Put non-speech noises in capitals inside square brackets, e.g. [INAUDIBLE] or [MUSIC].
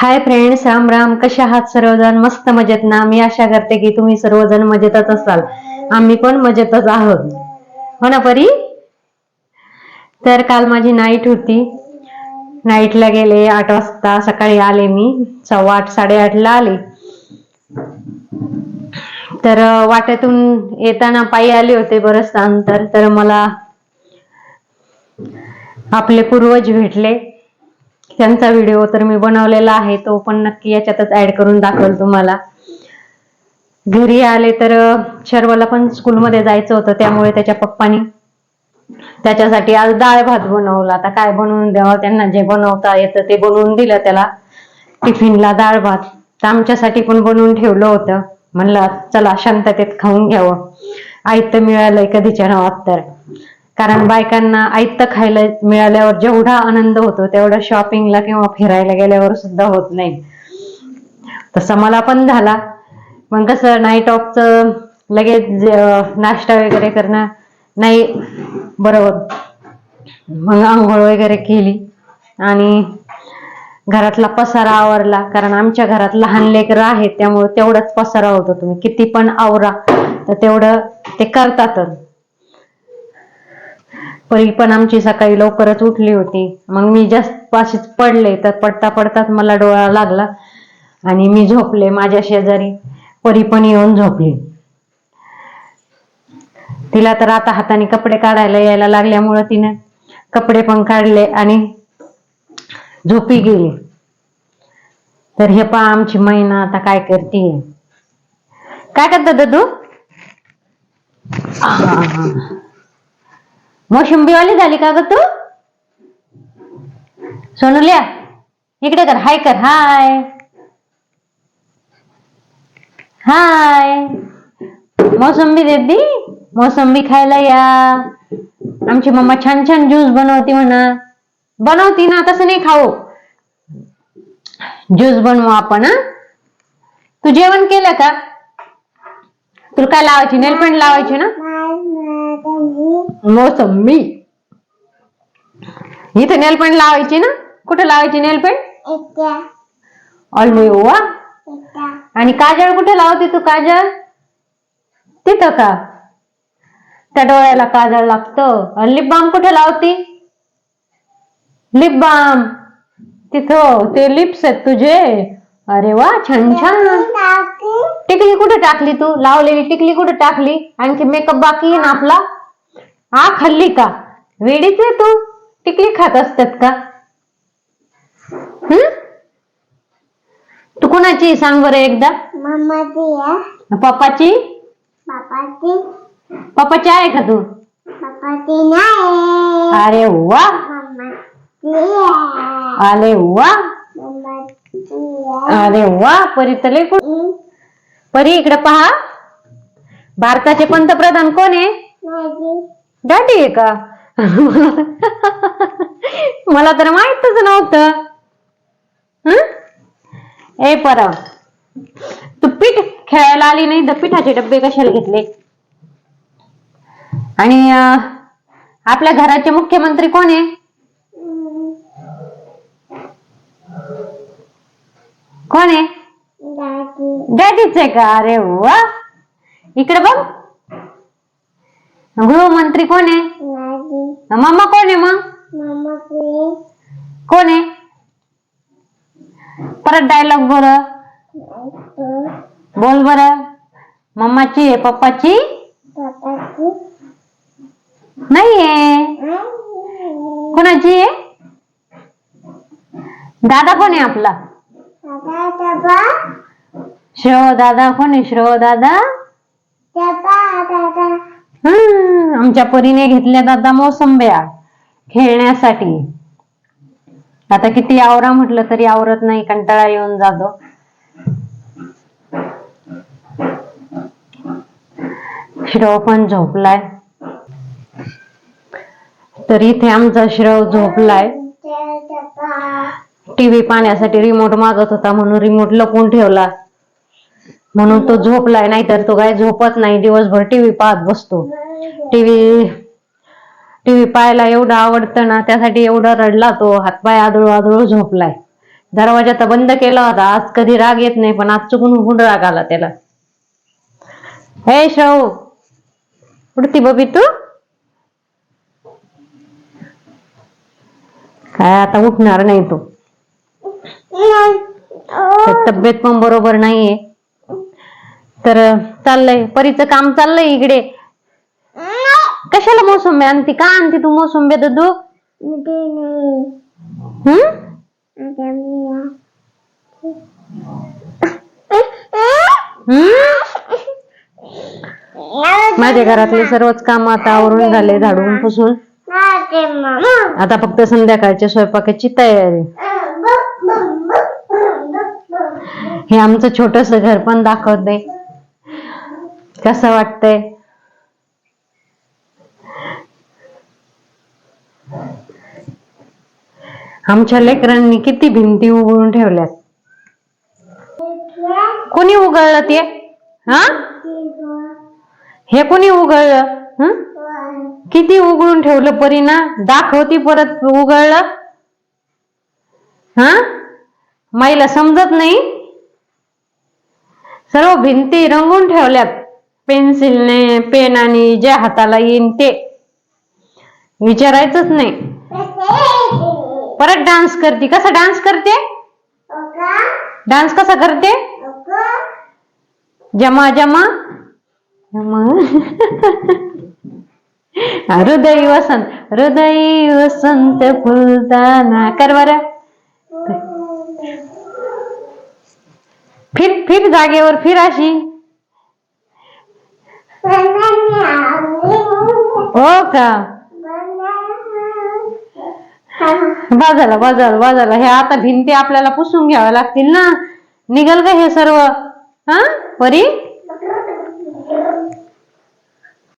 Hi friends Ram Ram. कशा आहात सर्वजण? मस्त मजेत ना? मी आशा करते की तुम्ही सर्वजण मजेतच असाल. आम्ही पण मजेतच आहोत. हो ना परी? तर काल माझी नाईट होती. नाईटला गेले आठ वाजता. सकाळी आले मी. सव्वा आठ साडेआठला आले. तर वाट्यातून वाटेतून येताना पायी आले होते बरंच अंतर. तर मला आपले पूर्वज भेटले. त्यांचा व्हिडिओ तर मी बनवलेला आहे तो पण नक्की याच्यातच ऍड करून दाखवेल तुम्हाला. घरी आले तर अं, शर्वला पण स्कूलमध्ये जायचं होतं त्यामुळे त्याच्या पप्पानी त्याच्यासाठी आज डाळ भात बनवला. आता काय बनवून द्यावं त्यांना जे बनवता येतं ते बनवून दिलं त्याला. टिफिनला डाळ भात तर आमच्यासाठी पण बनवून ठेवलं होतं. म्हणलं चला शांततेत खाऊन घ्यावं. आयत मिळालंय कधीच्या नावात तर. कारण बायकांना आयत्त खायला मिळाल्यावर जेवढा आनंद होतो तेवढा शॉपिंगला किंवा फिरायला गेल्यावर सुद्धा होत नाही. तसा मला पण झाला. मग कसं नाईट ऑफचं लगेच नाश्ता वगैरे करणं नाही बरोबर. मग आंघोळ वगैरे केली आणि घरातला पसारा आवरला. कारण आमच्या घरात लहान लेकरं आहेत त्यामुळे तेवढाच पसारा होतो तुम्ही. किती पण आवरा तर तेवढं ते करतातच. परी पण आमची सकाळी लवकरच उठली होती. मग मी जास्त पाशीच पडले तर पडता पडताच मला डोळा लागला आणि मी झोपले माझ्या शेजारी. परी पण येऊन झोपली. तिला तर आता हाताने कपडे काढायला यायला लागल्यामुळं तिने कपडे पण काढले आणि झोपी गेली. तर हे पहा आमची महिना आता काय करते काय करता दादू मोसंबीवाली झाली का ग तू? सोनुल्या इकडे कर. हाय कर. हाय. हाय. मोसंबी देती. मोसंबी खायला या. आमची मम्मा छान छान ज्यूस बनवती म्हणा. बनवती ना तसं नाही खाऊ. ज्यूस बनवू आपण हा? तू जेवण केलं का? तुला काय लावायची? नेलपेंट लावायची ना? मोसंबी इथे नेल पेंट लावायची ना? कुठे लावायची नेल पेंट? अरे वा आणि काजळ कुठे लावते तू काजळ? तिथं का? त्या डोळ्याला काजळ लागतं. लिप बाम कुठे लावती? लिप बाम तिथं. ते लिप्स आहेत तुझे. अरे वा छान छान. टिकली कुठे टाकली तू? लावलेली टिकली कुठे टाकली? आणखी मेकअप बाकी आहे ना आपला? हा खाल्ली का? वेडीच आहे तू? टिकली खात असतात का? हम्म तू कुणाची सांग बरं एकदा? आहे. पप्पाची? बापाची पप्पाची आहे का तू? बापाची नाही. अरे वा! आहे. अरे वा! आहे अरे वा! परी तले परी इकडे पहा. भारताचे पंतप्रधान कोण आहे? माझी डॅडी आहे का? मला तर माहितच नव्हतं. हं? ए परम तू पीठ खेळायला आली नाही तर पिठाचे डब्बे कशाला घेतले? आणि आपल्या घराचे मुख्यमंत्री कोण आहे? कोण आहे? डॅडीच आहे का? अरे वा. इकडे बघ. गृहमंत्री कोण आहे? मामा कोण आहे मग? कोण आहे? परत डायलॉग बर बोल बर. मम्माची आहे पप्पाची? नाहीये. कोणाची आहे? दादा कोण आहे आपला? श्रव दादा. कोण आहे? श्रव दादा? आमच्या परीने घेतल्या दादा मोसंब्या खेळण्यासाठी. आता किती आवरा म्हटलं तरी आवरत नाही कंटाळा येऊन जातो. श्रव पण झोपलाय. तर इथे आमचा श्रव झोपलाय. टीव्ही पाहण्यासाठी रिमोट मागत होता म्हणून रिमोट लपून ठेवला. म्हणून तो झोपलाय नाहीतर तो काय झोपत नाही. दिवसभर टीव्ही पाहत बसतो. टीव्ही टीव्ही पाहायला एवढं आवडतं ना त्यासाठी एवढा रडला तो हातपाय आदळू आदळू झोपलाय. दरवाजा तर बंद केला होता आज कधी राग येत नाही पण आज चुकून हुकून राग आला त्याला. हे शाहू उडती बबी तू? काय आता उठणार नाही तू. तब्येत पण बरोबर नाहीये. तर चाललंय. परीचं काम चाललंय इकडे. कशाला मोसंबी आणते? का आणते तू मोसंबी दू हम्म माझ्या घरातले सर्वच काम आता आवरून झाले झाडून पुसून. आता फक्त संध्याकाळच्या स्वयंपाकाची तयारी. हे आमचं छोटस घर पण दाखवत. नाही कसं वाटतंय? आमच्या लेकरांनी किती भिंती उघडून ठेवल्यात? कोणी उघडलं ते? हा? हे कोणी उघडलं? हं? किती उघडून ठेवलं परी ना? दाखवती परत उघडलं. हा? माईला समजत नाही? सर्व भिंती रंगून ठेवल्यात. पेन्सिलने पेन आणि ज्या हाताला येईन ते. विचारायचंच नाही. परत डान्स करते. कसा डान्स करते? डान्स कसा करते? जमा जमा. जमा. [LAUGHS] हृदय वसंत. हृदय वसंत फुलताना कर बर. फिर फिर जागेवर फिर अशी. हो का? बाजाला बाजाला बाजाला. हे आता भिंती आपल्याला पुसून घ्याव्या लागतील ना. निघल का हे सर्व? हा? परी?